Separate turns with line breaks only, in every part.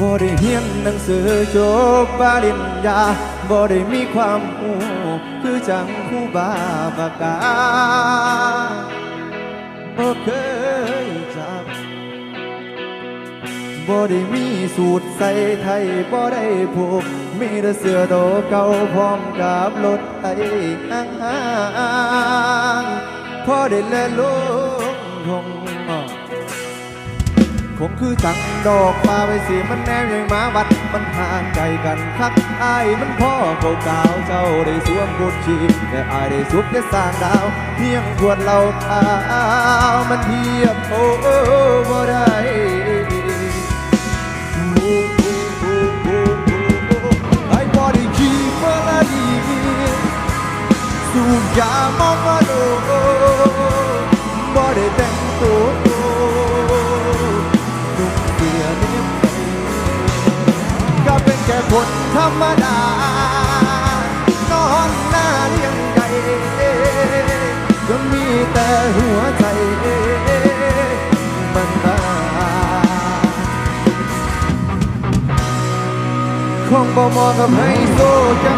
บ่ได้เรียนหนังสือจบปริญญาบ่ได้มีความรู้คือจังครูบาปากาบ่เคยจับบ่ได้มีสูตรใส่ไทยบ่ได้ผูกมีแต่เสื้อโตเก่าพร้อมกับรถไถห่างห่างพอได้แลลงทง คงคือจังดอกฟ้าไปสิมันแนมยังมาวัดมันห่างไกลกันคักอายมันพ่อเก่าเก่าเจ้าได้สวมกุดชีแต่อายได้สุขได้สร้างดาวเพียงขวดเหล้าขาวมันเทียบโอ้บ่ได้อ้บอดี้คีเฟอลาดีสูบยามอมาโลบอดี้แต่งตัว คนธรรมดานอนหน้าเลี้ยงไก่จนมีแต่หัวใจมันตาคงบ่มองกับไฮโซจัง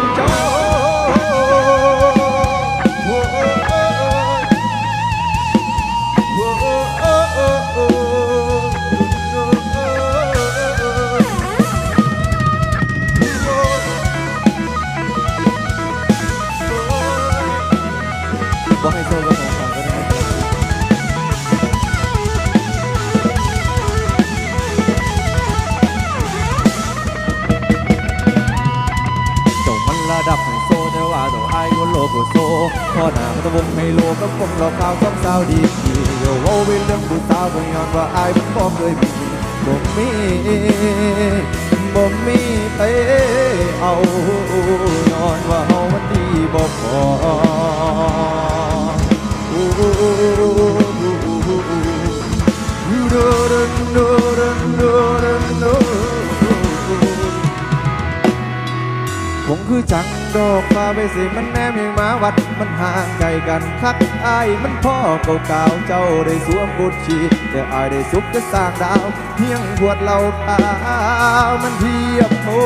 ก็โซพอหน้าตะวงไฮโลก็คงหลอข่าวต้องสาวดีดีเดี๋ยวเอาเป็นเรื่องผู้สาวก็ย้อนว่าอ้มันบ่เคยมีบ่มีบ่มีไปเอาย้อนว่าเฮามันดีบ่พอโอ้โอ้โอ้โอ้โอ้โอ้คงคือจัง ดอกพาไปสิมันแนมยังมาวัดมันห่างไกลกันคักอายมันพ่อเก่าๆเจ้าได้สวมกุดชีแต่อายได้สุขจะสร้างดาวเพียงขวดเหล้าขาวมันเทียบโอ้